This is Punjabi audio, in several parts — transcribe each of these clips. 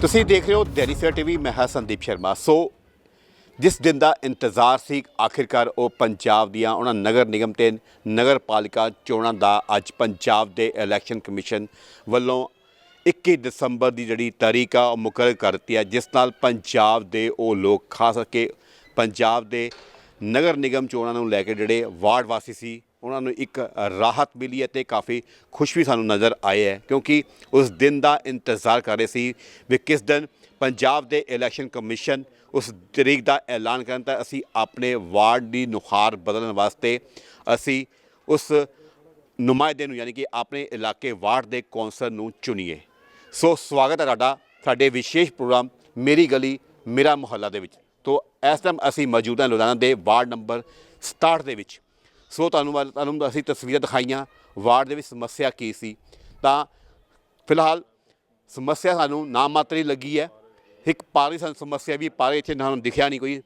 ਤੁਸੀਂ ਦੇਖ ਰਹੇ ਹੋ ਦੈਨਿਕ ਸਵੇਰਾ ਟੀਵੀ, ਮੈਂ ਹਾਂ ਸੰਦੀਪ ਸ਼ਰਮਾ। ਸੋ, ਜਿਸ ਦਿਨ ਦਾ ਇੰਤਜ਼ਾਰ ਸੀ, ਆਖਿਰਕਾਰ ਉਹ ਪੰਜਾਬ ਦੀਆਂ ਉਹਨਾਂ ਨਗਰ ਨਿਗਮ ਤੇ ਨਗਰ ਪਾਲਿਕਾ ਚੋਣਾਂ ਦਾ ਅੱਜ ਪੰਜਾਬ ਦੇ ਇਲੈਕਸ਼ਨ ਕਮਿਸ਼ਨ ਵੱਲੋਂ 21 ਦਸੰਬਰ ਦੀ ਜਿਹੜੀ ਤਾਰੀਖ ਆ, ਉਹ ਮੁਕਰਰ ਕਰ ਦਿੱਤੀ ਹੈ, ਜਿਸ ਨਾਲ ਪੰਜਾਬ ਦੇ ਉਹ ਲੋਕ, ਖਾਸ ਕਰਕੇ ਪੰਜਾਬ ਦੇ ਨਗਰ ਨਿਗਮ ਚੋਣਾਂ ਨੂੰ ਲੈ ਕੇ ਜਿਹੜੇ ਵਾਰਡ ਵਾਸੀ ਸੀ ਉਹਨਾਂ ਨੂੰ ਇੱਕ ਰਾਹਤ ਮਿਲੀ ਹੈ ਤੇ ਕਾਫੀ ਖੁਸ਼ ਵੀ ਸਾਨੂੰ ਨਜ਼ਰ ਆਏ ਹੈ, ਕਿਉਂਕਿ ਉਸ ਦਿਨ ਦਾ ਇੰਤਜ਼ਾਰ ਕਰ ਰਹੇ ਸੀ ਵੀ ਕਿਸ ਦਿਨ ਪੰਜਾਬ ਦੇ ਇਲੈਕਸ਼ਨ ਕਮਿਸ਼ਨ ਉਸ ਤਰੀਕ ਦਾ ਐਲਾਨ ਕਰਨ ਤਾਂ ਅਸੀਂ ਆਪਣੇ ਵਾਰਡ ਦੀ ਨੁਹਾਰ ਬਦਲਣ ਵਾਸਤੇ ਅਸੀਂ ਉਸ ਨੁਮਾਇੰਦੇ ਨੂੰ ਯਾਨੀ ਕਿ ਆਪਣੇ ਇਲਾਕੇ ਵਾਰਡ ਦੇ ਕੌਂਸਲ ਨੂੰ ਚੁਣੀਏ। ਸੋ ਸਵਾਗਤ ਹੈ ਤੁਹਾਡਾ, ਸਾਡੇ ਵਿਸ਼ੇਸ਼ ਪ੍ਰੋਗਰਾਮ ਮੇਰੀ ਗਲੀ, ਮੇਰਾ ਮੁਹੱਲਾ ਦੇ ਵਿੱਚ। ਤੋਂ ਇਸ ਟਾਈਮ ਅਸੀਂ ਮੌਜੂਦ ਹਾਂ ਲੁਧਿਆਣਾ ਦੇ ਵਾਰਡ ਨੰਬਰ 67 ਦੇ ਵਿੱਚ। ਸੋ ਤੁਹਾਨੂੰ ਵੱਲ- ਤੁਹਾਨੂੰ ਅਸੀਂ ਤਸਵੀਰਾਂ ਦਿਖਾਈਆਂ ਵਾਰਡ ਦੇ ਵਿੱਚ ਸਮੱਸਿਆ ਕੀ ਸੀ। ਤਾਂ ਫਿਲਹਾਲ ਸਮੱਸਿਆ ਸਾਨੂੰ ਨਾ ਮਾਤਰੀ ਲੱਗੀ ਹੈ। ਇੱਕ ਪਾਰੀ ਸਾਨੂੰ ਸਮੱਸਿਆ ਵੀ ਪਾਰੇ ਇੱਥੇ ਨਾ ਸਾਨੂੰ ਦਿਖਿਆ ਨਹੀਂ ਕੋਈ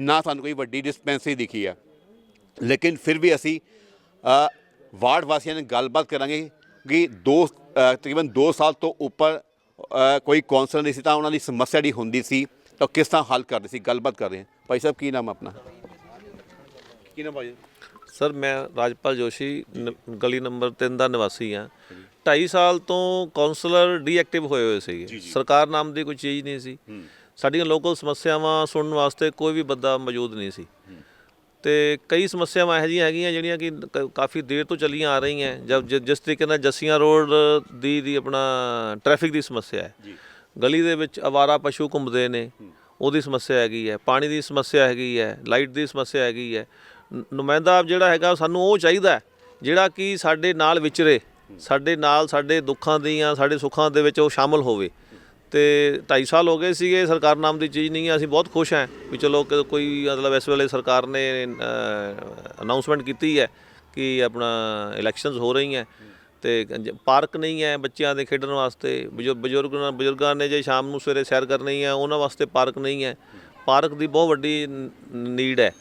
ਨਾ ਸਾਨੂੰ ਕੋਈ ਵੱਡੀ ਡਿਸਪੈਂਸਰੀ ਦਿਖੀ ਹੈ। ਲੇਕਿਨ ਫਿਰ ਵੀ ਅਸੀਂ ਅ, ਵਾਰਡ ਵਾਸੀਆਂ ਨਾਲ ਗੱਲਬਾਤ ਕਰਾਂਗੇ ਕਿ ਦੋ ਅ, ਤਕਰੀਬਨ 2 ਸਾਲ ਤੋਂ ਉੱਪਰ ਅ, ਕੋਈ ਕੌਂਸਲਰ ਨਹੀਂ ਸੀ ਤਾਂ ਉਹਨਾਂ ਦੀ ਸਮੱਸਿਆ ਜਿਹੜੀ ਹੁੰਦੀ ਸੀ ਤਾਂ ਉਹ ਕਿਸ ਤਰ੍ਹਾਂ ਹੱਲ ਕਰਦੇ ਸੀ ਗੱਲਬਾਤ ਕਰ ਰਹੇ ਹਾਂ। ਭਾਈ ਸਾਹਿਬ ਕੀ ਨਾਮ ਹੈ ਆਪਣਾ? ਕੀ ਨਾਮ ਭਾਈ ਸਰ ਮੈਂ ਰਾਜਪਾਲ ਜੋਸ਼ੀ ਨ- ਗਲੀ ਨੰਬਰ 3 ਦਾ ਨਿਵਾਸੀ ਹਾਂ। 2.5 ਸਾਲ ਤੋਂ ਕਾਉਂਸਲਰ ਡੀਐਕਟਿਵ ਹੋਏ ਹੋਏ ਸੀਗੇ। ਸਰਕਾਰ ਨਾਮ ਦੀ ਕੋਈ ਚੀਜ਼ ਨਹੀਂ ਸੀ। ਸਾਡੀਆਂ ਲੋਕਲ ਸਮੱਸਿਆਵਾਂ ਸੁਣਨ ਵਾਸਤੇ ਕੋਈ ਵੀ ਬੰਦਾ ਮੌਜੂਦ ਨਹੀਂ ਸੀ। ਤੇ ਕਈ ਸਮੱਸਿਆਵਾਂ ਇਹੋ ਜਿਹੀਆਂ ਹੈਗੀਆਂ ਜਿਹੜੀਆਂ ਕਿ ਕ- ਕਾਫੀ ਦੇਰ ਤੋਂ ਚੱਲੀਆਂ ਆ ਰਹੀਆਂ। ਜਦ ਜਿ- ਜਿਸ ਤਰੀਕੇ ਨਾਲ ਜੱਸੀਆਂ ਰੋਡ ਦੀ ਦੀ ਆਪਣਾ ਟ੍ਰੈਫਿਕ ਦੀ ਸਮੱਸਿਆ ਹੈ। ਗਲੀ ਦੇ ਵਿੱਚ ਅਵਾਰਾ ਪਸ਼ੂ ਘੁੰਮਦੇ ਨੇ। ਉਹਦੀ ਸਮੱਸਿਆ ਹੈਗੀ ਹੈ। ਪਾਣੀ ਦੀ ਸਮੱਸਿਆ ਹੈਗੀ ਹੈ। ਲਾਈਟ ਦੀ ਸਮੱਸਿਆ ਹੈਗੀ ਹੈ। ਨੁਮਾਇੰਦਾ ਜਿਹੜਾ ਹੈਗਾ, ਸਾਨੂੰ ਉਹ ਚਾਹੀਦਾ ਜਿਹੜਾ ਕਿ ਸਾਡੇ ਨਾਲ ਵਿਚਰੇ, ਸਾਡੇ ਨਾਲ ਸਾਡੇ ਦੁੱਖਾਂ ਦੀਆਂ, ਸਾਡੇ ਸੁੱਖਾਂ ਦੇ ਵਿੱਚ ਉਹ ਸ਼ਾਮਲ ਹੋਵੇ। ਤੇ 2.5 ਸਾਲ ਹੋ ਗਏ ਸੀਗੇ, ਸਰਕਾਰ ਨਾਮ ਦੀ ਚੀਜ਼ ਨਹੀਂ ਹੈ, ਅਸੀਂ ਬਹੁਤ ਖੁਸ਼ ਹਾਂ ਵੀ ਚਲੋ ਕੋਈ ਮਤਲਬ ਇਸ ਵੇਲੇ ਸਰਕਾਰ ਨੇ ਅਨਾਉਂਸਮੈਂਟ ਕੀਤੀ ਹੈ ਕਿ ਆਪਣਾ ਇਲੈਕਸ਼ਨਸ ਹੋ ਰਹੀਆਂ। ਤੇ ਜ- ਪਾਰਕ ਨਹੀਂ ਹੈ ਬੱਚਿਆਂ ਦੇ ਖੇਡਣ ਵਾਸਤੇ। ਬਜ਼ੁ- ਬਜ਼ੁਰਗ ਬਜ਼ੁਰਗਾਂ ਨੇ ਜੇ ਸ਼ਾਮ ਨੂੰ ਸਵੇਰੇ ਸੈਰ ਕਰਨੀ ਹੈ, ਉਹਨਾਂ ਵਾਸਤੇ ਪਾਰਕ ਨਹੀਂ ਹੈ। ਪਾਰਕ ਦੀ ਬਹੁਤ ਵੱਡੀ ਨੀਡ ਹੈ।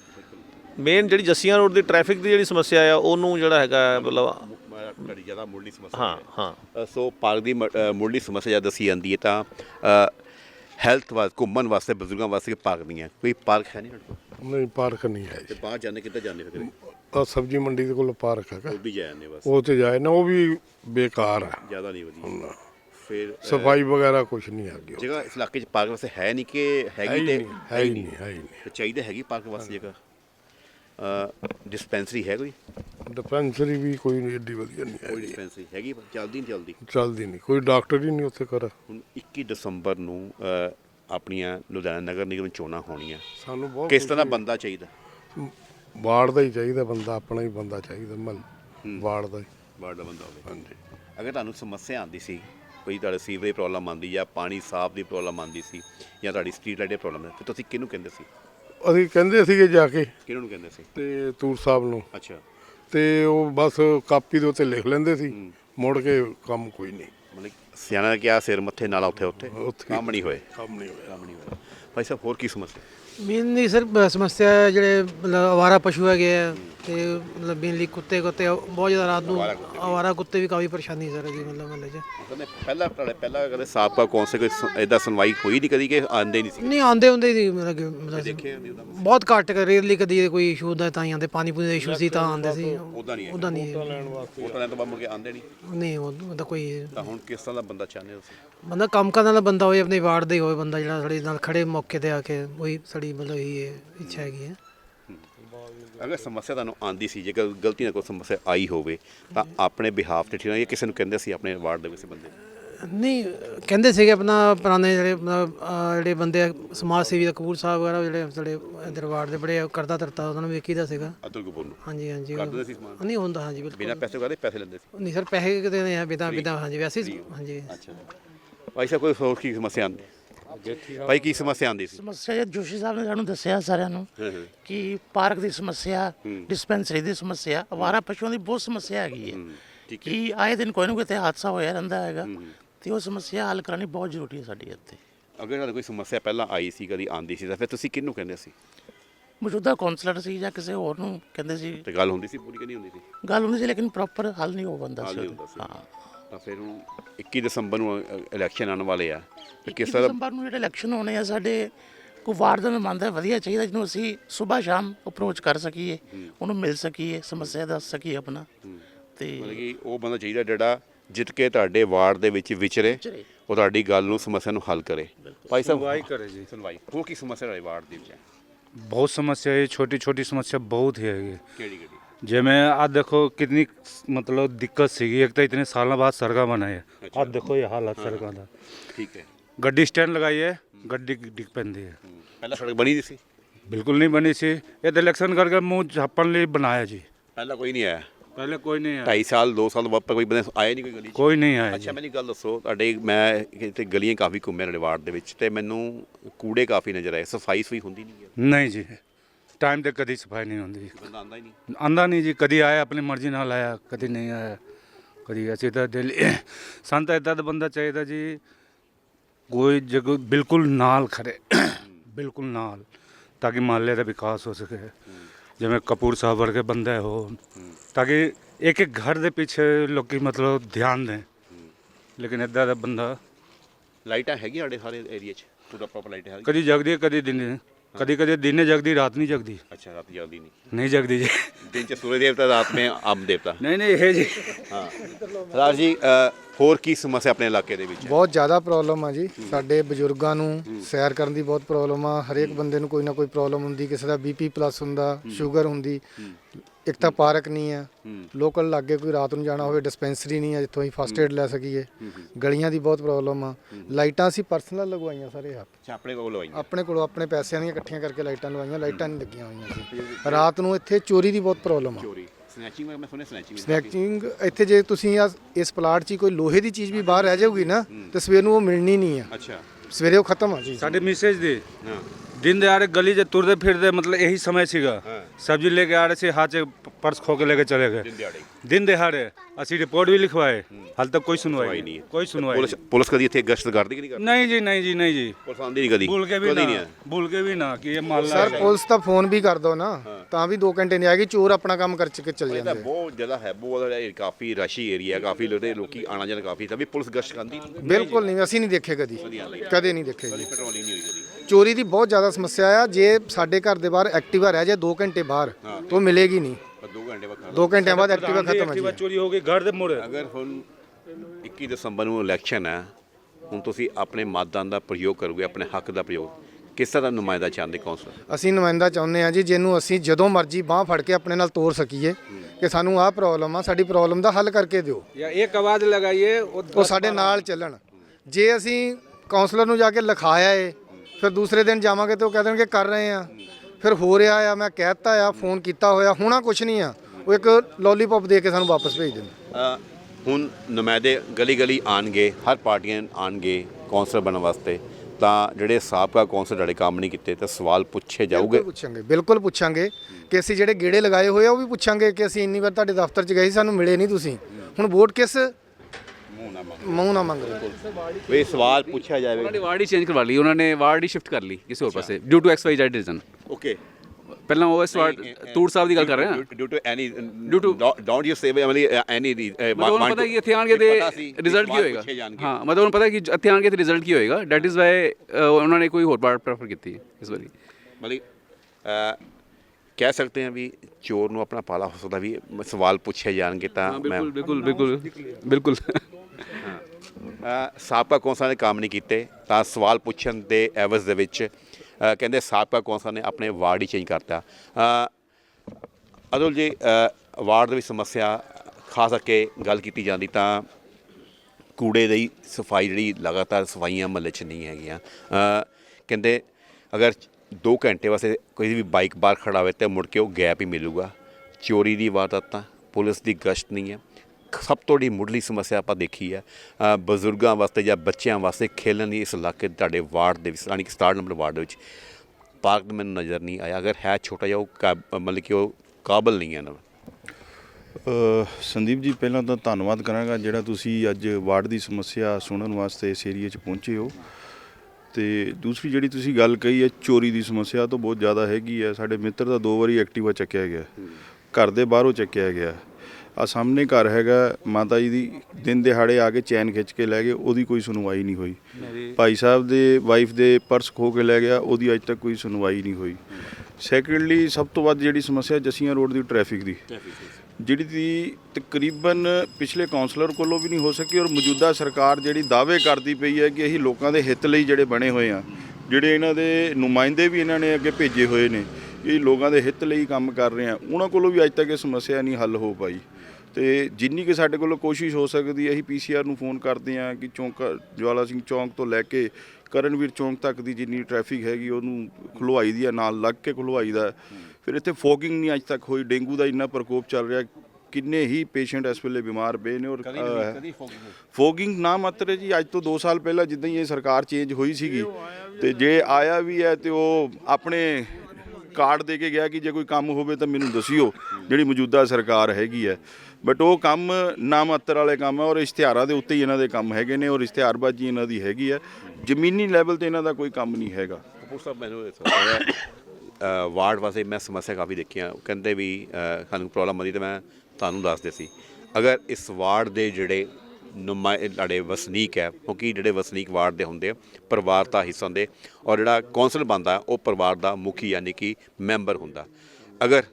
ਮੇਨ ਜਿਹੜੀ ਜੱਸੀਆਂ ਰੋਡ ਦੀ ਟ੍ਰੈਫਿਕ ਦੀ ਜਿਹੜੀ ਸਮੱਸਿਆ ਆ ਉਹਨੂੰ ਜਿਹੜਾ ਹੈਗਾ ਮਤਲਬ ਬੜੀ ਜ਼ਿਆਦਾ ਮੁੱਢਲੀ ਸਮੱਸਿਆ ਹਾਂ ਹਾਂ। ਸੋ ਪਾਰਕ ਦੀ ਮ- ਅ, ਮੁੱਢਲੀ ਸਮੱਸਿਆ ਜਦ ਦੱਸੀ ਜਾਂਦੀ ਹੈ ਤਾਂ ਹੈਲਥ ਵਾਸਤੇ ਘੁੰਮਣ ਵਾਸਤੇ ਬਜ਼ੁਰਗਾਂ ਵਾਸਤੇ ਪਾਰਕ ਨਹੀਂ ਹੈ? ਕੋਈ ਪਾਰਕ ਹੈ ਨਹੀਂ ਤੁਹਾਡੇ ਕੋਲ? ਨਹੀਂ ਪਾਰਕ ਨਹੀਂ ਹੈ ਤੇ ਬਾਹਰ ਜਾਂਦੇ ਕਿੱਦਾਂ ਜਾਂਦੇ ਫਿਰ ਆ ਸਬਜ਼ੀ ਮੰਡੀ ਦੇ ਕੋਲ ਪਾਰਕ ਹੈਗਾ। ਉਹ ਵੀ ਜਾ ਜਾਂਦੇ ਬਸ। ਉਹ ਤੇ ਜਾਏ ਨਾ ਉਹ ਵੀ ਬੇਕਾਰ ਹੈ। ਜ਼ਿਆਦਾ ਨਹੀਂ ਵਧੀਆ। ਫਿਰ ਅ, ਸਫ਼ਾਈ ਵਗੈਰਾ ਕੁਝ ਨਹੀਂ ਹੈਗੀ ਉਹ। ਜਗ੍ਹਾ ਇਸ ਇਲਾਕੇ 'ਚ ਪਾਰਕ ਵਾਸਤੇ ਹੈ ਨਹੀਂ ਕਿ ਹੈ ਹੀ ਹੈਗੀ ਤੇ ਨਹੀਂ ਹੈ ਹੀ ਨਹੀਂ ਹੈ ਹੀ ਨਹੀਂ। ਤੇ ਚਾਹੀਦਾ ਹੈਗੀ ਪਾਰਕ ਵਾਸਤੇ ਜਗ੍ਹਾ? ਡਿਸਪੈਂਸਰੀ ਹੈ ਕੋਈ? ਡਿਸਪੈਂਸਰੀ ਵੀ ਕੋਈ ਨਹੀਂ ਏਡੀ ਵਧੀਆ ਨਹੀਂ ਕੋਈ ਡਿਸਪੈਂਸਰੀ ਹੈਗੀ? ਪਰ ਚੱਲਦੀ ਨਹੀਂ ਚੱਲਦੀ? ਚੱਲਦੀ ਨਹੀਂ ਕੋਈ ਡਾਕਟਰ ਹੀ ਨਹੀਂ ਉੱਥੇ ਕਰ ਹੁਣ 21 ਦਸੰਬਰ ਨੂੰ ਅ, ਆਪਣੀਆਂ ਲੁਧਿਆਣਾ ਨਗਰ ਨਿਗਮ ਚੋਣਾਂ ਹੋਣੀਆਂ। ਸਾਨੂੰ ਬਹੁਤ ਕਿਸ ਤਰ੍ਹਾਂ ਦਾ ਬੰਦਾ ਚਾਹੀਦਾ? ਵਾਰਡ ਦਾ ਹੀ ਚਾਹੀਦਾ ਬੰਦਾ ਆਪਣਾ ਹੀ ਬੰਦਾ ਚਾਹੀਦਾ ਮਲ ਵਾਰਡ ਦਾ ਹੀ। ਵਾਰਡ ਦਾ ਬੰਦਾ ਹੋਵੇ। ਹਾਂਜੀ। ਅਗਰ ਤੁਹਾਨੂੰ ਸਮੱਸਿਆ ਆਉਂਦੀ ਸੀ ਕੋਈ ਤੁਹਾਡੇ ਸੀਵਰੇਜ ਪ੍ਰੋਬਲਮ ਆਉਂਦੀ ਜਾਂ ਪਾਣੀ ਸਾਫ਼ ਦੀ ਪ੍ਰੋਬਲਮ ਆਉਂਦੀ ਸੀ ਜਾਂ ਤੁਹਾਡੀ ਸਟਰੀਟ ਲਾਈਟ ਦੀ ਪ੍ਰੋਬਲਮ ਹੈ ਫਿਰ ਤੁਸੀਂ ਕਿਹਨੂੰ ਕਹਿੰਦੇ ਸੀ? ਅਸੀਂ ਕਹਿੰਦੇ ਸੀਗੇ ਜਾ ਕੇ। ਕਿਹਨੂੰ ਨੂੰ ਕਹਿੰਦੇ ਸੀ? ਤੇ ਤੂਰ ਸਾਹਿਬ ਨੂੰ। ਅੱਛਾ। ਤੇ ਉਹ ਬਸ ਕਾਪੀ ਦੇ ਉੱਤੇ ਲਿਖ ਲੈਂਦੇ ਸੀ। ਮੁੜ ਕੇ ਕੰਮ ਕੋਈ ਨਹੀਂ। ਮਤਲਬ ਸਿਆਣਾ ਨੇ ਕਿਹਾ ਸਿਰ ਮੱਥੇ ਨਾਲ ਉੱਥੇ ਉੱਥੇ। ਉੱਥੇ। ਕੰਮ ਨਹੀਂ ਹੋਏ। ਕੰਮ ਨਹੀਂ ਹੋਇਆ। ਕੰਮ ਨਹੀਂ ਹੋਇਆ। ਭਾਈ ਸਾਹਿਬ ਹੋਰ ਕੀ ਸਮੱਸਿਆ? ਮੇਨਲੀ ਸਰ ਬ- ਸਮੱਸਿਆ ਜਿਹੜੇ ਮਤਲਬ ਅਵਾਰਾ ਪਸ਼ੂ ਹੈਗੇ ਆ। ਤੇ ਮਤਲਬ ਮੇਨਲੀ ਕੁੱਤੇ ਕੁੱਤੇ ਬਹੁਤ ਜ਼ਿਆਦਾ ਰਾਤ ਨੂੰ ਅਵਾਰਾ ਕੁੱਤੇ ਵੀ। ਕਾਫੀ ਪਰੇਸ਼ਾਨੀ ਸਰ ਜੀ ਮਤਲਬ ਮਹੱਲੇ 'ਚ। ਮਤਲਬ ਪਹਿਲਾਂ ਤੁਹਾਡੇ ਪਹਿਲਾਂ ਕਦੇ ਸਾਬਕਾ ਕੌਂਸਲ ਕੋਈ ਇਦਾਂ ਸੁਣਵਾਈ ਹੋਈ ਨਹੀਂ ਕਦੀ ਕਿ ਆਂਦੇ ਨਹੀਂ ਸੀ? ਨਹੀਂ ਆਂਦੇ ਹੁੰਦੇ ਸੀ ਮਤਲਬ ਕਿ ਮਤਲਬ ਦੇਖਿਆ ਨਹੀਂ ਉਹਦਾ ਬਹੁਤ ਘੱਟ ਰੇਅਰਲੀ ਕਦੀ ਕੋਈ ਇਸ਼ੂ ਦਾ ਤਾਂ ਹੀ ਆਂਦੇ ਪਾਣੀ ਪੂਣੀ ਦਾ ਇਸ਼ੂ ਸੀ ਤਾਂ ਆਂਦੇ ਸੀ। ਉਹਦਾ ਨਹੀਂ ਉਹਦਾ ਨਹੀਂ। ਵੋਟਾਂ ਲੈਣ ਤੋਂ ਬਾਅਦ ਮੁੜ ਕੇ ਆਂਦੇ ਨਹੀਂ। ਨਹੀਂ ਉਹ- ਉਹਦਾ ਕੋਈ ਤਾਂ ਹੁਣ ਕਿਸ ਤਰ੍ਹਾਂ ਦਾ ਬੰਦਾ ਚਾਹੁੰਦੇ ਹੋ ਤੁਸੀਂ? ਬੰਦਾ ਕੰਮ ਕਰਨ ਵਾਲਾ ਬੰਦਾ ਹੋਏ ਆਪਣੇ ਵਾਰਡ ਦਾ ਹੀ ਹੋਵੇ ਬੰਦਾ ਜਿਹੜਾ ਸਾਡੇ ਨਾਲ ਖੜੇ ਮੌਕੇ ਤੇ ਆ ਕੇ ਉਹੀ ਸਾਡੀ ਮਤਲਬ ਇਹੀ ਇੱਛਾ ਹੈਗੀ ਹੈ। ਅਗਰ ਸਮੱਸਿਆ ਤੁਹਾਨੂੰ ਆਂਦੀ ਸੀ ਜੇਕਰ ਗਲਤੀ ਨਾਲ ਕੋਈ ਸਮੱਸਿਆ ਆਈ ਹੋਵੇ ਤਾਂ ਆਪਣੇ ਬਿਹਾਫ ਤੇ ਠੀਕ ਹੈ ਕਿਸੇ ਨੂੰ ਕਹਿੰਦੇ ਸੀ ਆਪਣੇ ਵਾਰਡ ਦੇ ਵਿੱਚ ਬੰਦੇ ਨਹੀਂ ਕਹਿੰਦੇ ਸੀਗੇ ਆਪਣਾ ਪੁਰਾਣੇ ਜਿਹੜੇ ਅਹ ਜਿਹੜੇ ਬੰਦੇ ਆ, ਸਮਾਜ ਸੇਵੀ ਦਾ ਕਪੂਰ ਸਾਹਿਬ ਵਗੈਰਾ ਜਿਹੜੇ ਜਿਹੜੇ ਦਰਬਾਰ ਦੇ ਬੜੇ ਕਰਦਾ ਧਰਤਾ ਉਹਨਾਂ ਨੂੰ ਵੇਖੀਦਾ ਸੀਗਾ। ਅਤੁਲ ਕਪੂਰ ਨੂੰ? ਹਾਂਜੀ ਹਾਂਜੀ ਉਹ- ਕਰਦੇ ਸੀ ਸਮਾਨ? ਨਹੀਂ ਹੁੰਦਾ ਹਾਂਜੀ ਬਿਲਕੁਲ। ਬਿਨਾਂ ਪੈਸੇ ਕਰਦੇ ਪੈਸੇ ਲੈਂਦੇ ਸੀ? ਨਹੀਂ ਸਰ ਪੈਸੇ ਕਿਤੇ ਨਹੀਂ ਆ ਬਿਦਾ ਬਿਦਾ ਹਾਂਜੀ ਵੈਸੇ ਹੀ- ਹਾਂਜੀ। ਅੱਛਾ। ਭਾਈ ਸਾਹਿਬ ਕੋਈ ਹੋਰ ਕੀ ਸਮੱਸਿਆ ਆਂਦੀ ਭਾਈ ਕੀ ਸਮੱਸਿਆ ਆਂਦੀ ਸੀ? ਸਮੱਸਿਆ ਜੀ ਜੋਸ਼ੀ ਸਾਹਿਬ ਨੇ ਸਾਨੂੰ ਦੱਸਿਆ ਸਾਰਿਆਂ ਨੂੰ ਕਿ ਪਾਰਕ ਦੀ ਸਮੱਸਿਆ ਡਿਸਪੈਂਸਰੀ ਦੀ ਸਮੱਸਿਆ ਅਵਾਰਾ ਪਸ਼ੂਆਂ ਦੀ ਬਹੁਤ ਸਮੱਸਿਆ ਹੈਗੀ ਹੈ। ਠੀਕ ਕਿ ਆਏ ਦਿਨ ਕੋਈ ਨਾ ਕੋਈ ਤੇ ਹਾਦਸਾ ਹੋਇਆ ਰਹਿੰਦਾ ਹੈਗਾ ਤੇ ਉਹ ਸਮੱਸਿਆ ਹੱਲ ਕਰਾਣੀ ਬਹੁਤ ਜ਼ਰੂਰੀ ਹੈ ਸਾਡੀ ਇੱਥੇ। ਅਗਰ ਤੁਹਾਨੂੰ ਕੋਈ ਸਮੱਸਿਆ ਪਹਿਲਾਂ ਆਈ ਸੀ ਕਦੀ ਆਂਦੀ ਸੀ ਤਾਂ ਫਿਰ ਤੁਸੀਂ ਕਿਹਨੂੰ ਕਹਿੰਦੇ ਸੀ? ਮੌਜੂਦਾ ਕਾਉਂਸਲਰ ਸੀ ਜਾਂ ਕਿਸੇ ਹੋਰ ਨੂੰ ਕਹਿੰਦੇ ਸੀ। ਤੇ ਗੱਲ ਹੁੰਦੀ ਸੀ ਪੂਰੀ ਕਿ ਨਹੀਂ ਹੁੰਦੀ ਸੀ? ਗੱਲ ਹੁੰਦੀ ਸੀ ਲੇਕਿਨ ਪ੍ਰੋਪਰ ਹੱਲ ਨਹੀਂ ਹੋ ਬੰਦਾ ਸੀ। ਹਾਂ। ਤਾਂ ਫਿਰ ਹੁਣ 21 ਦਸੰਬਰ ਨੂੰ ਇਲੈਕਸ਼ਨ ਆਉਣ ਵਾਲੇ ਆ। ਤੇ ਕਿਸ 21 ਤਰ੍ਹਾਂ ਦਸੰਬਰ ਨੂੰ ਜਿਹੜੇ ਇਲੈਕਸ਼ਨ ਹੋਣੇ ਆ ਸਾਡੇ ਕੋਈ ਵਾਰਡ ਦਾ ਨੁਮਾਇੰਦਾ ਵਧੀਆ ਚਾਹੀਦਾ ਜਿਹਨੂੰ ਅਸੀਂ ਸਵੇਰ ਸ਼ਾਮ ਅਪਰੋਚ ਕਰ ਸਕੀਏ ਉਹਨੂੰ ਮਿਲ ਸਕੀਏ ਸਮੱਸਿਆ ਦੱਸ ਸਕੀਏ ਆਪਣਾ। ਤੇ ਮਤਲਬ ਕਿ ਉਹ ਬੰਦਾ ਚਾਹੀਦਾ ਜਿਹੜਾ ਜਿੱਤ ਕੇ ਤੁਹਾਡੇ ਵਾਰਡ ਦੇ ਵਿੱਚ ਵਿਚਰੇ। ਉਹ ਤੁਹਾਡੀ ਗੱਲ ਨੂੰ ਸਮੱਸਿਆ ਨੂੰ ਹੱਲ ਕਰੇ। ਭਾਈ ਸਾਹਿਬ ਸੁਣਵਾਈ ਕਰੇ ਜੀ। ਸੁਣਵਾਈ। ਹੋਰ ਕੀ ਸਮੱਸਿਆ ਤੁਹਾਡੇ ਵਾਰਡ ਦੇ ਵਿੱਚ ਹੈ? ਬਹੁਤ ਸਮੱਸਿਆ ਹੈ ਛੋਟੀ ਛੋਟੀ ਸਮੱਸਿਆ ਬਹੁਤ ਹੈਗੀ ਕਿਹੜੀ ਕਿਹੜੀ ਜਿਵੇਂ ਆ ਦੇਖੋ ਕਿੰਨੀ ਮਤਲਬ ਦਿੱਕਤ ਸੀਗੀ ਇੱਕ ਤਾਂ ਇਤਨੇ ਸਾਲਾਂ ਬਾਅਦ ਸੜਕਾਂ ਬਣਾਏ ਆ ਦੇਖੋ ਇਹ ਹਾਲਤ ਸੜਕਾਂ ਦਾ। ਠੀਕ ਹੈ। ਗੱਡੀ ਸਟੈਂਡ ਲਗਾਈ ਹੈ ਗੱਡੀ ਡਿੱਗ ਪੈਂਦੀ ਹੈ। ਪਹਿਲਾਂ ਸੜਕ ਬਣੀ ਨਹੀਂ ਸੀ? ਬਿਲਕੁਲ ਨਹੀਂ ਬਣੀ ਸੀ। ਇਹ ਤਾਂ ਇਲੈਕਸ਼ਨ ਕਰਕੇ ਮੂੰਹ ਛਾਪਣ ਲਈ ਬਣਾਇਆ ਜੀ। ਪਹਿਲਾਂ ਕੋਈ ਨਹੀਂ ਆਇਆ? ਪਹਿਲੇ ਕੋਈ ਨਹੀਂ ਆਇਆ। 2.5 ਸਾਲ 2 ਸਾਲ ਬਾਅਦ ਕੋਈ ਬੰਦਾ ਆਇਆ ਨਹੀਂ ਕੋਈ ਗਲੀ ਕੋਈ ਨਹੀਂ ਆਇਆ ਅੱਛਾ ਮੈਨੂੰ ਗੱਲ ਦੱਸੋ ਤੁਹਾਡੇ ਮੈਂ ਕਿਤੇ ਗਲੀਆਂ ਕਾਫੀ ਘੁੰਮੇ ਨੇ ਵਾਰਡ ਦੇ ਵਿੱਚ ਤੇ ਮੈਨੂੰ ਕੂੜੇ ਕਾਫੀ ਨਜ਼ਰ ਆਏ ਸਫ਼ਾਈ ਸੁਈ ਹੁੰਦੀ ਨਹੀਂ ਹੈ? ਨਹੀਂ ਜੀ। ਟਾਈਮ ਤੇ ਕਦੀ ਸਫ਼ਾਈ ਨਹੀਂ ਹੁੰਦੀ। ਬੰਦਾ ਆਂਦਾ ਹੀ ਨਹੀਂ। ਆਂਦਾ ਨਹੀਂ ਜੀ ਕਦੀ ਆਇਆ ਆਪਣੀ ਮਰਜ਼ੀ ਨਾਲ ਆਇਆ ਕਦੀ ਨਹੀਂ ਆਇਆ ਕਦੀ ਅਸੀਂ ਤਾਂ ਦਿੱਲੀ ਸਾਨੂੰ ਤਾਂ ਇੱਦਾਂ ਦਾ ਬੰਦਾ ਚਾਹੀਦਾ ਜੀ ਕੋਈ ਜਗ੍ਹਾ ਬਿਲਕੁਲ ਨਾਲ ਖੜੇ ਬਿਲਕੁਲ ਨਾਲ ਤਾਂ ਕਿ ਮਹੱਲੇ ਦਾ ਵਿਕਾਸ ਹੋ ਸਕੇ। ਜਿਵੇਂ ਕਪੂਰ ਸਾਹਿਬ ਵਰਗੇ ਬੰਦੇ ਹੋ ਤਾਂ ਕਿ ਇੱਕ ਇੱਕ ਘਰ ਦੇ ਪਿੱਛੇ ਲੋਕੀ ਮਤਲਬ ਧਿਆਨ ਦੇਣ। ਲੇਕਿਨ ਇੱਦਾਂ ਦਾ ਬੰਦਾ ਲਾਈਟਾਂ ਹੈਗੀਆਂ ਸਾਡੇ ਸਾਰੇ ਏਰੀਆ 'ਚ ਪੂਰਾ ਪ੍ਰੋਪਰ ਲਾਈਟ ਹੈ ਕਦੀ ਜਗਦੀ ਹੈ, ਕਦੀ ਦਿਨੇ ਕਦੇ ਕਦੇ ਦਿਨ ਨੇ ਜਗਦੀ ਰਾਤ ਨਹੀਂ ਜਗਦੀ। ਅੱਛਾ ਰਾਤ ਜਗਦੀ ਨਹੀਂ। ਨਹੀਂ ਜਗਦੀ ਜੀ। ਦਿਨ ਚ ਸੂਰਜ ਦੇਵਤਾ ਰਾਤ ਮੇ ਆਮ ਦੇਵਤਾ। ਨਹੀਂ ਨਹੀਂ ਇਹ ਜੀ। ਹਾਂ। ਰਾਜ ਅ, ਹੋਰ ਕੀ ਸਮੱਸਿਆ ਆਪਣੇ ਇਲਾਕੇ ਦੇ ਵਿੱਚ ਹੈ? ਬਹੁਤ ਜ਼ਿਆਦਾ ਪ੍ਰੋਬਲਮ ਆ ਜੀ। ਸਾਡੇ ਬਜ਼ੁਰਗਾਂ ਨੂੰ ਸੈਰ ਕਰਨ ਦੀ ਬਹੁਤ ਪ੍ਰੋਬਲਮ ਆ। ਹਰੇਕ ਬੰਦੇ ਨੂੰ ਕੋਈ ਨਾ ਕੋਈ ਪ੍ਰੋਬਲਮ ਹੁੰਦੀ ਕਿਸੇ ਦਾ ਬੀਪੀ ਪਲੱਸ ਹੁੰਦਾ ਸ਼ੂਗਰ ਹੁੰਦੀ। ਇੱਕ ਤਾਂ ਪਾਰਕ ਨਹੀਂ ਆ। ਲੋਕਲ ਲਾਗੇ ਕੋਈ ਰਾਤ ਨੂੰ ਜਾਣਾ ਹੋਵੇ ਡਿਸਪੈਂਸਰੀ ਨਹੀਂ ਆ ਜਿੱਥੋਂ ਅਸੀਂ ਫਸਟ ਏਡ ਲੈ ਸਕੀਏ। ਗਲੀਆਂ ਦੀ ਬਹੁਤ ਪ੍ਰੋਬਲਮ ਆ। ਲਾਈਟਾਂ ਅਸੀਂ ਪਰਸਨਲ ਲਗਵਾਈਆਂ ਸਾਰੇ ਆਪ ਅੱਛਾ ਆਪਣੇ ਕੋਲ ਲਵਾਈ ਆਪਣੇ ਕੋਲੋਂ ਆਪਣੇ ਪੈਸਿਆਂ ਦੀਆਂ ਇਕੱਠੀਆਂ ਕਰਕੇ ਲਾਈਟਾਂ ਲਵਾਈਆਂ। ਲਾਈਟਾਂ ਨਹੀਂ ਲੱਗੀਆਂ ਹੋਈਆਂ ਸੀ ਰਾਤ ਨੂੰ ਇੱਥੇ ਚੋਰੀ ਦੀ ਬਹੁਤ ਪ੍ਰੋਬਲਮ ਆ। ਚੋਰੀ। ਸਨੈਚਿੰਗ ਮੈਂ ਸੁਣਿਆ ਸਨੈਚਿੰਗ ਸਨੈਚਿੰਗ ਇੱਥੇ ਜੇ ਤੁਸੀਂ ਇਸ ਪਲਾਟ 'ਚ ਕੋਈ ਲੋਹੇ ਦੀ ਚੀਜ਼ ਵੀ ਬਾਹਰ ਰਹਿ ਜਾਊਗੀ ਨਾ ਤੇ ਸਵੇਰ ਨੂੰ ਉਹ ਮਿਲਣੀ ਨਹੀਂ ਆ। ਅੱਛਾ। ਸਵੇਰੇ ਉਹ ਖਤਮ ਹੋ ਜੀ ਸਾਡੇ ਮੈਸੇਜ ਦੇ ਹਾਂ। ਦਿਨ ਦਿਹਾੜੇ ਗਲੀ 'ਚ ਤੁਰਦੇ ਫਿਰਦੇ ਮਤਲਬ ਇਹੀ ਸਮੇਂ ਸੀਗਾ। ਸਬਜ਼ੀ ਲੈ ਕੇ ਆ ਰਹੇ ਸੀ ਹੱਥ 'ਚ ਪਰਸ ਖੋ ਕੇ ਲੈ ਕੇ ਚਲੇ ਗਏ ਦਿਹਾੜੇ ਦਿਨ ਦਿਹਾੜੇ ਅਸੀਂ ਰਿਪੋਰਟ ਵੀ ਲਿਖਵਾਏ ਹਾਲ ਤੱਕ ਕੋਈ ਸੁਣਵਾਈ ਨਹੀਂ। ਕੋਈ ਸੁਣਵਾਈ ਪੁਲਿਸ ਪੁਲਿਸ ਕਦੀ ਇੱਥੇ ਗਸ਼ਤ ਕਰਦੀ ਕਿ ਨਹੀਂ ਕਰਦੀ ਨਹੀਂ ਜੀ ਨਹੀਂ ਜੀ ਨਹੀਂ ਜੀ ਪੁਲਿਸ ਆਉਂਦੀ ਨਹੀਂ ਕਦੀ ਭੁੱਲ ਕੇ ਵੀ ਨਾ। ਭੁੱਲ ਕੇ ਵੀ ਨਾ ਕਿ ਇਹ ਮਾਲ ਸਰ ਪੁਲਿਸ ਤਾਂ ਫੋਨ ਵੀ ਕਰ ਦੋ ਨਾ ਤਾਂ ਵੀ 2 ਘੰਟੇ ਨਹੀਂ ਆਏਗੀ ਚੋਰ ਆਪਣਾ ਕੰਮ ਕਰ ਕੇ ਚੱਲ ਜਾਂਦੇ ਬਹੁਤ ਜ਼ਿਆਦਾ ਹੈ ਬਹੁਤ ਜ਼ਿਆਦਾ ਕਾਫੀ ਰਸ਼ੀ ਏਰੀਆ ਕਾਫੀ ਲੋਦੇ ਲੋਕੀ ਆਣਾ ਜਾਣਾ ਕਾਫੀ ਤਾਂ ਵੀ ਪੁਲਿਸ ਗਸ਼ਤ ਕਰਦੀ ਬਿਲਕੁਲ ਨਹੀਂ ਅਸੀਂ ਨਹੀਂ ਦੇਖੇ ਕਦੀ ਕਦੇ ਨਹੀਂ ਦੇਖੇ ਜੀ ਪੈਟਰੋਲਿੰਗ ਨਹੀਂ ਹੋਈ ਕਦੀ ਚੋਰੀ ਦੀ ਬਹੁਤ ਜ਼ਿਆਦਾ ਸਮੱਸਿਆ ਆ। ਜੇ ਸਾਡੇ ਘਰ ਦੇ ਬਾਹਰ ਐਕਟਿਵਾ ਰਹਿ ਜਾਏ 2 ਘੰਟੇ ਬਾਹਰ ਤਾਂ ਮਿਲੇਗੀ ਨਹੀਂ। ਪਰ 2 ਘੰਟੇ ਬਾਅਦ 2 ਐਕਟਿਵਾ ਖਤਮ ਹੈ ਚੋਰੀ ਹੋ ਗਈ ਘਰ ਦੇ ਮੋੜੇ। ਅਗਰ ਹੁਣ 21 ਦਸੰਬਰ ਨੂੰ ਇਲੈਕਸ਼ਨ ਹੈ ਹੁਣ ਤੁਸੀਂ ਆਪਣੇ ਮਤਦਾਨ ਦਾ ਪ੍ਰਯੋਗ ਕਰੋਗੇ ਆਪਣੇ ਹੱਕ ਦਾ ਪ੍ਰਯੋਗ ਕਿਸ ਤਰ੍ਹਾਂ ਦਾ ਨੁਮਾਇੰਦਾ ਚਾਹੁੰਦੇ ਕੌਂਸਲਰ? ਅਸੀਂ ਨੁਮਾਇੰਦਾ ਚਾਹੁੰਦੇ ਆ ਜੀ ਜਿਹਨੂੰ ਅਸੀਂ ਜਦੋਂ ਮਰਜ਼ੀ ਬਾਹ ਫੜ ਕੇ ਆਪਣੇ ਨਾਲ ਤੋਰ ਸਕੀਏ ਕਿ ਸਾਨੂੰ ਆਹ ਪ੍ਰੋਬਲਮ ਆ ਸਾਡੀ ਪ੍ਰੋਬਲਮ ਦਾ ਹੱਲ ਕਰਕੇ ਦਿਓ। ਜਾਂ ਇੱਕ ਆਵਾਜ਼ ਲਗਾਈਏ ਉਹ ਸਾਡੇ ਨਾਲ ਚੱਲਣ। ਜੇ ਅਸੀਂ ਕਾਉਂਸਲਰ ਨੂੰ ਜਾ ਕੇ ਲਿਖਾਇਆ ਏ ਫਿਰ ਦੂਸਰੇ ਦਿਨ ਜਾਵਾਂਗੇ ਤੇ ਉਹ ਕਹਿ ਦੇਣਗੇ ਕਰ ਰਹੇ ਆ। ਫਿਰ ਹੋ ਰਿਹਾ ਆ ਮੈਂ ਕਹਿਤਾ ਆ ਫੋਨ ਕੀਤਾ ਹੋਇਆ ਹੁਣਾ ਕੁਛ ਨਹੀਂ ਆ। ਉਹ ਇੱਕ ਲੋਲੀਪੌਪ ਦੇ ਕੇ ਸਾਨੂੰ ਵਾਪਸ ਭੇਜ ਦਿੰਦੇ। ਅ, ਹੁਣ ਨੁਮਾਇੰਦੇ ਗਲੀ ਗਲੀ ਆਣਗੇ ਹਰ ਪਾਰਟੀਆਂ ਆਣਗੇ ਕੌਂਸਲਰ ਬਣਨ ਵਾਸਤੇ ਤਾਂ ਜਿਹੜੇ ਸਾਬਕਾ ਕੌਂਸਲਰ ਜਿਹੜੇ ਕੰਮ ਨਹੀਂ ਕੀਤੇ ਤਾਂ ਸਵਾਲ ਪੁੱਛੇ ਜਾਊਗੇ। ਬਿਲਕੁਲ ਪੁੱਛਾਂਗੇ ਬਿਲਕੁਲ ਪੁੱਛਾਂਗੇ ਕਿ ਅਸੀਂ ਜਿਹੜੇ ਗੇੜੇ ਲਗਾਏ ਹੋਏ ਆ ਉਹ ਵੀ ਪੁੱਛਾਂਗੇ ਕਿ ਅਸੀਂ ਇੰਨੀ ਵਾਰ ਤੁਹਾਡੇ ਦਫ਼ਤਰ 'ਚ ਗਏ ਸੀ ਸਾਨੂੰ ਮਿਲੇ ਨਹੀਂ ਤੁਸੀਂ। ਹੁਣ ਵੋਟ ਕਿਸ ਮੂੰਹ ਨਾ ਮੰਗ ਰਹੇ ਵੀ ਸਵਾਲ ਪੁੱਛਿਆ ਉਹਨਾਂ ਜਾਵੇਗਾ ਨੇ ਵਾਰਡ ਹੀ ਚੇਂਜ ਕਰਵਾ ਲਈ ਉਹਨਾਂ ਨੇ ਵਾਰਡ ਹੀ ਸ਼ਿਫਟ ਕਰ ਲਈ ਕਿਸੇ ਹੋਰ ਪਾਸੇ due to X Y Z reason okay ਪਹਿਲਾਂ ਉਹ ਇਸ ਵਾਰਡ ਤੂੜ ਸਾਹਿਬ ਦੀ ਗੱਲ ਕਰ ਰਹੇ ਹਾਂ due to any Due to- don't you say any ਮਤਲਬ ਉਹਨਾਂ ਪਤਾ ਕਿ ਇੱਥੇ ਆਣਗੇ ਤੇ ਰਿਜ਼ਲਟ ਕੀ ਹੋਏਗਾ। ਹਾਂ ਮਤਲਬ ਉਹਨਾਂ ਪਤਾ ਕਿ ਇੱਥੇ ਆਣਗੇ ਤੇ ਰਿਜ਼ਲਟ ਕੀ ਹੋਏਗਾ। ਦੈਟ ਇਜ਼ ਵਾਈ ਉਹਨਾਂ ਨੇ ਕੋਈ ਹੋਰ ਪਾਰਟ ਪ੍ਰੈਫਰ ਕੀਤੀ ਹੈ ਇਸ ਵਾਰੀ। ਮਤਲਬ ਅ, ਕਹਿ ਸਕਦੇ ਹਾਂ ਵੀ ਚੋਰ ਨੂੰ ਆਪਣਾ ਪਾਲਾ ਹੋ ਸਕਦਾ ਵੀ ਸਵਾਲ ਪੁੱਛੇ ਜਾਣਗੇ ਤਾਂ ਮੈਂ ਬਿਲਕੁਲ ਬਿਲਕੁਲ ਬਿਲਕੁਲ ਬਿਲਕੁਲ। ਸਾਬਕਾ ਕੌਂਸਲਰ ਨੇ ਕੰਮ ਨਹੀਂ ਕੀਤੇ, ਤਾਂ ਸਵਾਲ ਪੁੱਛਣ ਦੇ ਐਵਜ਼ ਦੇ ਵਿੱਚ ਕਹਿੰਦੇ ਸਾਬਕਾ ਕੌਂਸਲ ਨੇ ਆਪਣੇ ਵਾਰਡ ਹੀ ਚੇਂਜ ਕਰਤਾ। ਅਦੁਲ ਜੀ ਵਾਰਡ ਦੇ ਵਿੱਚ ਸਮੱਸਿਆ, ਖਾਸ ਕਰਕੇ ਗੱਲ ਕੀਤੀ ਜਾਂਦੀ ਤਾਂ ਕੂੜੇ ਦੀ ਸਫ਼ਾਈ ਜਿਹੜੀ ਲਗਾਤਾਰ ਸਫਾਈਆਂ ਮਹੱਲੇ 'ਚ ਨਹੀਂ ਹੈਗੀਆਂ। ਕਹਿੰਦੇ ਅਗਰ 2 ਘੰਟੇ ਵਾਸਤੇ ਕੋਈ ਵੀ ਬਾਈਕ ਬਾਹਰ ਖੜਾ ਹੋਵੇ ਤੇ ਮੁੜ ਕੇ ਉਹ ਗੈਪ ਹੀ ਮਿਲੂਗਾ। ਚੋਰੀ ਦੀ ਵਾਰਦਾਤਾਂ, ਪੁਲਿਸ ਦੀ ਗਸ਼ਤ ਨਹੀਂ ਹੈ। ਸਭ ਤੋਂ ਵੱਡੀ ਮੁੱਢਲੀ ਸਮੱਸਿਆ ਆਪਾਂ ਦੇਖੀ ਹੈ ਬਜ਼ੁਰਗਾਂ ਵਾਸਤੇ ਜਾਂ ਬੱਚਿਆਂ ਵਾਸਤੇ ਖੇਲਣ ਲਈ ਇਸ ਇਲਾਕੇ ਤੁਹਾਡੇ ਵਾਰਡ ਦੇ ਵਿੱਚ, ਯਾਨੀ ਕਿ 67 ਨੰਬਰ ਵਾਰਡ ਦੇ ਵਿੱਚ ਪਾਰਕ ਮੈਨੂੰ ਨਜ਼ਰ ਨਹੀਂ ਆਇਆ। ਅਗਰ ਹੈ ਛੋਟਾ ਜਿਹਾ ਉਹ ਕਾਬ- ਮਤਲਬ ਕਿ ਉਹ ਕਾਬਲ ਨਹੀਂ ਹੈ ਨਾ ਸੰਦੀਪ ਜੀ, ਪਹਿਲਾਂ ਤਾਂ ਧੰਨਵਾਦ ਕਰਾਂਗਾ ਜਿਹੜਾ ਤੁਸੀਂ ਅੱਜ ਵਾਰਡ ਦੀ ਸਮੱਸਿਆ ਸੁਣਨ ਵਾਸਤੇ ਇਸ ਏਰੀਏ 'ਚ ਪਹੁੰਚੇ ਹੋ। ਤੇ ਦੂਸਰੀ ਜਿਹੜੀ ਤੁਸੀਂ ਗੱਲ ਕਹੀ ਹੈ, ਚੋਰੀ ਦੀ ਸਮੱਸਿਆ ਤਾਂ ਬਹੁਤ ਜ਼ਿਆਦਾ ਹੈਗੀ ਹੈ। ਸਾਡੇ ਮਿੱਤਰ ਦਾ ਦੋ ਵਾਰੀ ਐਕਟਿਵਾ ਚੱਕਿਆ ਗਿਆ। ਘਰ ਦੇ ਬਾਹਰੋਂ ਚੱਕਿਆ ਗਿਆ। ਆ ਸਾਹਮਣੇ ਘਰ ਹੈਗਾ ਮਾਤਾ ਜੀ ਦੀ ਦਿਨ ਦਿਹਾੜੇ ਆ ਕੇ ਚੈਨ ਖਿੱਚ ਕੇ ਲੈ ਗਏ ਉਹਦੀ ਕੋਈ ਸੁਣਵਾਈ ਨਹੀਂ ਹੋਈ। ਭਾਈ ਸਾਹਿਬ ਦੇ ਵਾਈਫ ਦੇ ਪਰਸ ਖੋ ਕੇ ਲੈ ਗਿਆ ਉਹਦੀ ਅਜੇ ਤੱਕ ਕੋਈ ਸੁਣਵਾਈ ਨਹੀਂ ਹੋਈ। ਸੈਕੰਡਲੀ ਸਭ ਤੋਂ ਵੱਧ ਜਿਹੜੀ ਸਮੱਸਿਆ ਜਸੀਆਂ ਰੋਡ ਦੀ ਟ੍ਰੈਫਿਕ ਦੀ। ਜਿਹੜੀ ਦੀ ਤਕਰੀਬਨ ਪਿਛਲੇ ਕਾਉਂਸਲਰ ਕੋਲੋਂ ਵੀ ਨਹੀਂ ਹੋ ਸਕੀ ਔਰ ਮੌਜੂਦਾ ਸਰਕਾਰ ਜਿਹੜੀ ਦਾਅਵੇ ਕਰਦੀ ਪਈ ਹੈ ਕਿ ਅਸੀਂ ਲੋਕਾਂ ਦੇ ਹਿੱਤ ਲਈ ਜਿਹੜੇ ਬਣੇ ਹੋਏ ਆ ਜਿਹੜੇ ਇਹਨਾਂ ਦੇ ਨੁਮਾਇੰਦੇ ਵੀ ਇਹਨਾਂ ਨੇ ਅੱਗੇ ਭੇਜੇ ਹੋਏ ਨੇ ਇਹ ਲੋਕਾਂ ਦੇ ਹਿੱਤ ਲਈ ਕੰਮ ਕਰ ਰਹੇ ਆ ਉਹਨਾਂ ਕੋਲੋਂ ਵੀ ਅੱਜ ਤੱਕ ਇਹ ਸਮੱਸਿਆ ਨਹੀਂ ਹੱਲ ਹੋ ਪਾਈ। ਤੇ ਜਿੰਨੀ ਕਿ ਸਾਡੇ ਕੋਲੋਂ ਕੋਸ਼ਿਸ਼ ਹੋ ਸਕਦੀ ਹੈ ਅਸੀਂ ਪੀਸੀਆਰ ਨੂੰ ਫੋਨ ਕਰਦੇ ਆ ਕਿ ਚੌਂਕ ਜਵਾਲਾ ਸਿੰਘ ਚੌਂਕ ਤੋਂ ਲੈ ਕੇ ਕਰਨਵੀਰ ਚੌਂਕ ਤੱਕ ਦੀ ਜਿੰਨੀ ਟ੍ਰੈਫਿਕ ਹੈਗੀ ਉਹਨੂੰ ਖੁਲਵਾਈ ਦੀ ਆ ਨਾਲ ਲੱਗ ਕੇ ਖੁਲਵਾਈ ਦਾ ਫਿਰ ਇੱਥੇ ਫੋਗਿੰਗ ਨਹੀਂ ਅੱਜ ਤੱਕ ਹੋਈ ਡੇਂਗੂ ਦਾ ਇੰਨਾ ਪ੍ਰਕੋਪ ਚੱਲ ਰਿਹਾ ਕਿੰਨੇ ਹੀ ਪੇਸ਼ੈਂਟ ਇਸ ਵੇਲੇ ਬਿਮਾਰ ਪਏ ਨੇ ਔਰ ਫੋਗਿੰਗ ਨਾ ਮਾਤਰ ਹੈ ਜੀ ਅੱਜ ਤੋਂ 2 ਸਾਲ ਪਹਿਲਾਂ ਜਿੱਦਾਂ ਹੀ ਇਹ ਸਰਕਾਰ ਚੇਂਜ ਹੋਈ ਸੀਗੀ ਤੇ ਜੇ ਆਇਆ ਵੀ ਹੈ ਤੇ ਉਹ ਆਪਣੇ ਕਾਰਡ ਦੇ ਕੇ ਗਿਆ ਕਿ ਜੇ ਕੋਈ ਕੰਮ ਹੋਵੇ ਤਾਂ ਮੈਨੂੰ ਦੱਸਿਓ, ਜਿਹੜੀ ਮੌਜੂਦਾ ਸਰਕਾਰ ਹੈਗੀ ਹੈ। ਬਟ ਉਹ ਕੰਮ ਨਾ ਮਾਤਰ ਵਾਲੇ ਕੰਮ ਹੈ ਔਰ ਇਸ਼ਤਿਹਾਰਾਂ ਦੇ ਉੱਤੇ ਹੀ ਇਹਨਾਂ ਦੇ ਕੰਮ ਹੈਗੇ ਨੇ ਔਰ ਇਸ਼ਤਿਹਾਰਬਾਜ਼ੀ ਇਹਨਾਂ ਦੀ ਹੈਗੀ ਹੈ। ਜ਼ਮੀਨੀ ਲੈਵਲ ਤੇ ਇਹਨਾਂ ਦਾ ਕੋਈ ਕੰਮ ਨਹੀਂ ਹੈਗਾ। ਕਪੂਰ ਸਾਹਿਬ, ਮੈਨੂੰ ਵਾਰਡ ਵਾਸਤੇ ਮੈਂ ਸਮੱਸਿਆ ਕਾਫੀ ਦੇਖੀਆਂ ਕਹਿੰਦੇ ਵੀ ਸਾਨੂੰ ਪ੍ਰੋਬਲਮ ਆਉਂਦੀ ਤੇ ਮੈਂ ਤੁਹਾਨੂੰ ਦੱਸਦੇ ਸੀ। ਅਗਰ ਇਸ ਵਾਰਡ ਦੇ ਜਿਹੜੇ ਨੁਮਾਇ ਲੜੇ ਵਸਨੀਕ ਹੈ, ਕਿਉਂਕਿ ਜਿਹੜੇ ਵਸਨੀਕ ਵਾਰਡ ਦੇ ਹੁੰਦੇ ਆ, ਪਰਿਵਾਰ ਦਾ ਹਿੱਸਾ ਹੁੰਦੇ ਔਰ ਜਿਹੜਾ ਕੌਂਸਲ ਬੰਦਾ ਉਹ ਪਰਿਵਾਰ ਦਾ ਮੁਖੀ ਯਾਨੀ ਕਿ ਮੈਂਬਰ ਹੁੰਦਾ। ਅਗਰ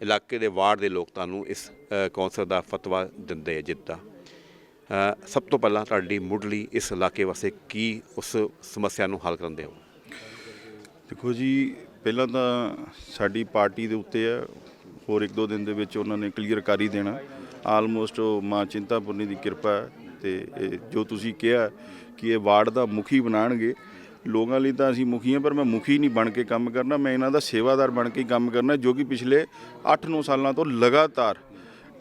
ਇਲਾਕੇ ਦੇ ਵਾਰਡ ਦੇ ਲੋਕ ਤੁਹਾਨੂੰ ਇਸ ਕੌਂਸਲ ਦਾ ਫਤਵਾ ਦਿੰਦੇ ਆ ਜਿੱਦਾਂ ਸਭ ਤੋਂ ਪਹਿਲਾਂ ਤੁਹਾਡੀ ਮੁੱਢਲੀ ਇਸ ਇਲਾਕੇ ਵਾਸਤੇ ਕੀ ਉਸ ਸਮੱਸਿਆ ਨੂੰ ਹੱਲ ਕਰਦੇ ਹੋ? ਦੇਖੋ ਜੀ, ਪਹਿਲਾਂ ਤਾਂ ਸਾਡੀ ਪਾਰਟੀ ਦੇ ਉੱਤੇ ਹੈ, ਹੋਰ ਇੱਕ ਦੋ ਦਿਨ ਦੇ ਵਿੱਚ ਉਹਨਾਂ ਨੇ ਕਲੀਅਰ ਕਰ ਹੀ ਦੇਣਾ। ਆਲਮੋਸਟ ਉਹ ਮਾਂ ਚਿੰਤਾਪੁਰਨੀ ਦੀ ਕਿਰਪਾ ਹੈ ਤੇ ਇਹ ਜੋ ਤੁਸੀਂ ਕਿਹਾ ਕਿ ਇਹ ਵਾਰਡ ਦਾ ਮੁਖੀ ਬਣਾਣਗੇ ਲੋਕਾਂ ਲਈ ਤਾਂ ਅਸੀਂ ਮੁਖੀ ਹਾਂ, ਪਰ ਮੈਂ ਮੁਖੀ ਨਹੀਂ ਬਣ ਕੇ ਕੰਮ ਕਰਨਾ, ਮੈਂ ਇਹਨਾਂ ਦਾ ਸੇਵਾਦਾਰ ਬਣ ਕੇ ਕੰਮ ਕਰਨਾ, ਜੋ ਕਿ ਪਿਛਲੇ 8-9 ਸਾਲਾਂ ਤੋਂ ਲਗਾਤਾਰ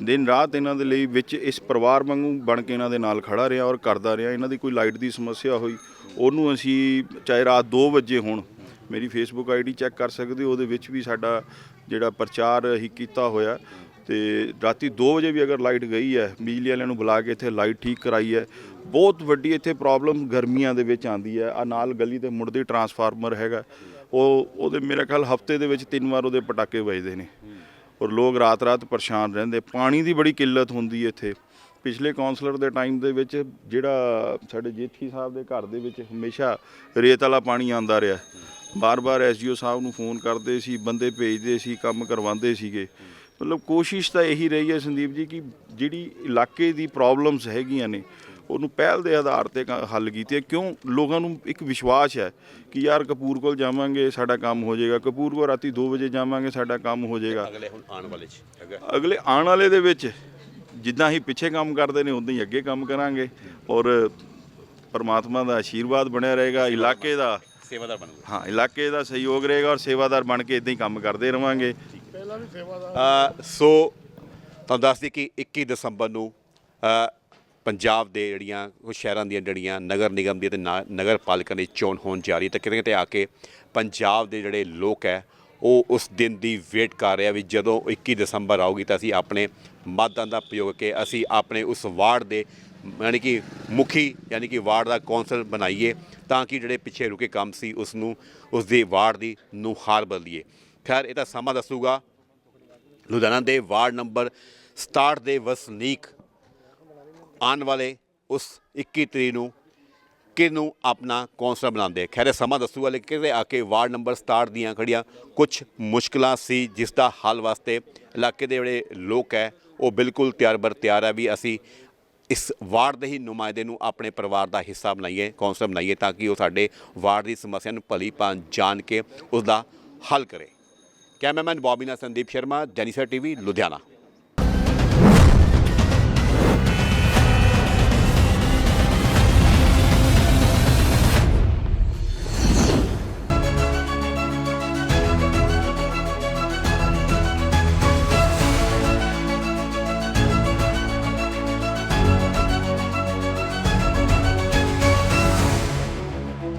ਦਿਨ ਰਾਤ ਇਹਨਾਂ ਦੇ ਲਈ ਵਿੱਚ ਇਸ ਪਰਿਵਾਰ ਵਾਂਗੂ ਬਣ ਕੇ ਇਹਨਾਂ ਦੇ ਨਾਲ ਖੜਾ ਰਿਹਾ ਔਰ ਕਰਦਾ ਰਿਹਾ। ਇਹਨਾਂ ਦੀ ਕੋਈ ਲਾਈਟ ਦੀ ਸਮੱਸਿਆ ਹੋਈ, ਉਹਨੂੰ ਅਸੀਂ ਚਾਹੇ ਰਾਤ 2 ਵਜੇ ਹੋਣ ਮੇਰੀ ਫੇਸਬੁੱਕ ਆਈਡੀ ਚੈੱਕ ਕਰ ਸਕਦੇ ਹੋ, ਉਹਦੇ ਵਿੱਚ ਵੀ ਸਾਡਾ ਜਿਹੜਾ ਪ੍ਰਚਾਰ ਅਸੀਂ ਕੀਤਾ ਹੋਇਆ। ਤੇ ਰਾਤੀ 2 ਵਜੇ ਵੀ ਅਗਰ ਲਾਈਟ ਗਈ ਹੈ, ਬਿਜਲੀ ਵਾਲਿਆਂ ਨੂੰ ਬੁਲਾ ਕੇ ਇੱਥੇ ਲਾਈਟ ਠੀਕ ਕਰਾਈ ਹੈ। ਬਹੁਤ ਵੱਡੀ ਇੱਥੇ ਪ੍ਰੋਬਲਮ ਗਰਮੀਆਂ ਦੇ ਵਿੱਚ ਆਂਦੀ ਹੈ। ਆ ਨਾਲ ਗਲੀ ਦੇ ਮੁੜਦੇ ਟਰਾਂਸਫਾਰਮਰ ਹੈਗਾ। ਉਹ, ਉਹਦੇ ਮੇਰੇ ਖਿਆਲ ਹਫ਼ਤੇ ਦੇ ਵਿੱਚ ਤਿੰਨ ਵਾਰ ਉਹਦੇ ਪਟਾਕੇ ਵੱਜਦੇ ਨੇ। ਔਰ ਲੋਕ ਰਾਤ-ਰਾਤ ਪਰੇਸ਼ਾਨ ਰਹਿੰਦੇ। ਪਾਣੀ ਦੀ ਬੜੀ ਕਿੱਲਤ ਹੁੰਦੀ ਹੈ ਇੱਥੇ। ਪਿਛਲੇ ਕਾਉਂਸਲਰ ਦੇ ਟਾਈਮ ਦੇ ਵਿੱਚ ਜਿਹੜਾ ਸਾਡੇ ਜੇਠੀ ਸਾਹਿਬ ਦੇ ਘਰ ਦੇ ਵਿੱਚ ਹਮੇਸ਼ਾ ਰੇਤ ਵਾਲਾ ਪਾਣੀ ਆਂਦਾ ਰਿਹਾ। ਬਾਰ-ਬਾਰ ਐਸਜੀਓ ਸਾਹਿਬ ਨੂੰ ਫੋਨ ਕਰਦੇ ਸੀ, ਬੰਦੇ ਭੇਜਦੇ ਸੀ, ਕੰਮ ਕਰਵਾਉਂਦੇ ਸੀਗੇ। ਮਤਲਬ ਕੋਸ਼ਿਸ਼ ਤਾਂ ਇਹੀ ਰਹੀ ਹੈ ਸੰਦੀਪ ਜੀ ਕਿ ਜਿਹੜੀ ਇਲਾਕੇ ਦੀ ਪ੍ਰੋਬਲਮਸ ਹੈਗੀਆਂ ਨੇ ਉਹਨੂੰ ਪਹਿਲ ਦੇ ਆਧਾਰ ਤੇ ਹੱਲ ਕੀਤੀ ਹੈ। ਕਿਉਂ? ਲੋਕਾਂ ਨੂੰ ਇੱਕ ਵਿਸ਼ਵਾਸ ਹੈ ਕਿ ਯਾਰ ਕਪੂਰ ਕੋਲ ਜਾਵਾਂਗੇ ਸਾਡਾ ਕੰਮ ਹੋ ਜਾਏਗਾ। ਕਪੂਰ ਕੋਲ ਰਾਤੀ 2 ਵਜੇ ਜਾਵਾਂਗੇ ਸਾਡਾ ਕੰਮ ਹੋ ਜਾਏਗਾ। ਅਗਲੇ ਹੁਣ ਆਉਣ ਵਾਲੇ ਚ ਅਗਲੇ ਆਉਣ ਵਾਲੇ ਦੇ ਵਿੱਚ ਜਿੱਦਾਂ ਹੀ ਪਿੱਛੇ ਕੰਮ ਕਰਦੇ ਨੇ ਉਦਾਂ ਹੀ ਅੱਗੇ ਕੰਮ ਕਰਾਂਗੇ। ਔਰ ਪਰਮਾਤਮਾ ਦਾ ਆਸ਼ੀਰਵਾਦ ਬਣਿਆ ਰਹੇਗਾ ਇਲਾਕੇ ਦਾ ਸੇਵਾਦਾਰ ਬਣੂਗਾ। ਹਾਂ ਇਲਾਕੇ ਦਾ ਸਹਿਯੋਗ ਰਹੇਗਾ ਔਰ ਸੇਵਾਦਾਰ ਬਣ ਕੇ ਇਦਾਂ ਹੀ ਕੰਮ ਕਰਦੇ ਰਵਾਂਗੇ। ਅ, ਸੋ ਤੁਹਾਨੂੰ ਦੱਸ ਦਈਏ ਕਿ 21 ਦਸੰਬਰ ਨੂੰ ਪੰਜਾਬ ਦੇ ਜਿਹੜੀਆਂ ਕੁਝ ਸ਼ਹਿਰਾਂ ਦੀਆਂ ਜਿਹੜੀਆਂ ਨਗਰ ਨਿਗਮ ਦੀਆਂ ਤੇ ਨਾ- ਨਗਰ ਪਾਲਿਕਾ ਦੀ ਚੋਣ ਹੋਣ ਜਾ ਰਹੀ ਹੈ ਤਾਂ ਕਿਤੇ ਕਿਤੇ ਆ ਕੇ ਪੰਜਾਬ ਦੇ ਜਿਹੜੇ ਲੋਕ ਹੈ ਉਹ ਉਸ ਦਿਨ ਦੀ ਵੇਟ ਕਰ ਰਿਹਾ ਵੀ ਜਦੋਂ 21 ਦਸੰਬਰ ਆਊਗੀ ਤਾਂ ਅਸੀਂ ਆਪਣੇ ਮਤਾਂ ਦਾ ਪ੍ਰਯੋਗ ਕੇ ਅਸੀਂ ਆਪਣੇ ਉਸ ਵਾਰਡ ਦੇ ਯਾਨੀ ਕਿ ਮੁਖੀ ਯਾਨੀ ਕਿ ਵਾਰਡ ਦਾ ਕੌਂਸਲ ਬਣਾਈਏ ਤਾਂ ਕਿ ਜਿਹੜੇ ਪਿੱਛੇ ਰੁਕੇ ਕੰਮ ਸੀ ਉਸ ਨੂੰ ਉਸ ਦੀ ਵਾਰਡ ਦੀ ਨੂੰ ਹਾਰ ਬਦਲੀਏ। ਖੈਰ ਇਹ ਤਾਂ ਸਮਾਂ ਦੱਸੂਗਾ। ਲੁਧਿਆਣਾ ਦੇ ਵਾਰਡ ਨੰਬਰ 67 ਦੇ ਵਸਨੀਕ ਆਉਣ ਵਾਲੇ ਉਸ 21 ਤਰੀਕ ਨੂੰ ਕਿਹਨੂੰ ਆਪਣਾ ਕੌਂਸਲਰ ਬਣਾਉਂਦੇ ਖੈਰ ਸਮਾਂ ਦੱਸੂਗਾ ਲੇਕਿਨ ਕਿਤੇ ਆ ਕੇ ਵਾਰਡ ਨੰਬਰ 67 ਦੀਆਂ ਖੜੀਆਂ ਕੁਝ ਮੁਸ਼ਕਲਾਂ ਸੀ, ਜਿਸ ਦਾ ਹੱਲ ਵਾਸਤੇ ਇਲਾਕੇ ਦੇ ਜਿਹੜੇ ਲੋਕ ਹੈ, ਉਹ ਬਿਲਕੁਲ ਤਿਆਰ ਬਰ ਤਿਆਰ ਹੈ ਵੀ ਅਸੀਂ ਇਸ ਵਾਰਡ ਦੇ ਹੀ ਨੁਮਾਇੰਦੇ ਨੂੰ ਆਪਣੇ ਪਰਿਵਾਰ ਦਾ ਹਿੱਸਾ ਬਣਾਈਏ, ਕੌਂਸਲਰ ਬਣਾਈਏ, ਤਾਂ ਕਿ ਉਹ ਸਾਡੇ ਵਾਰਡ ਦੀ ਸਮੱਸਿਆ ਨੂੰ ਭਲੀ ਭਾਂਤ ਜਾਣ ਕੇ ਉਸ ਦਾ ਹੱਲ ਕਰੇ। ਕੈਮਰਾਮੈਨ ਬੌਬੀ ਨਾਲ ਸੰਦੀਪ ਸ਼ਰਮਾ ਜੈਨੀਸਰ ਟੀਵੀ ਲੁਧਿਆਣਾ।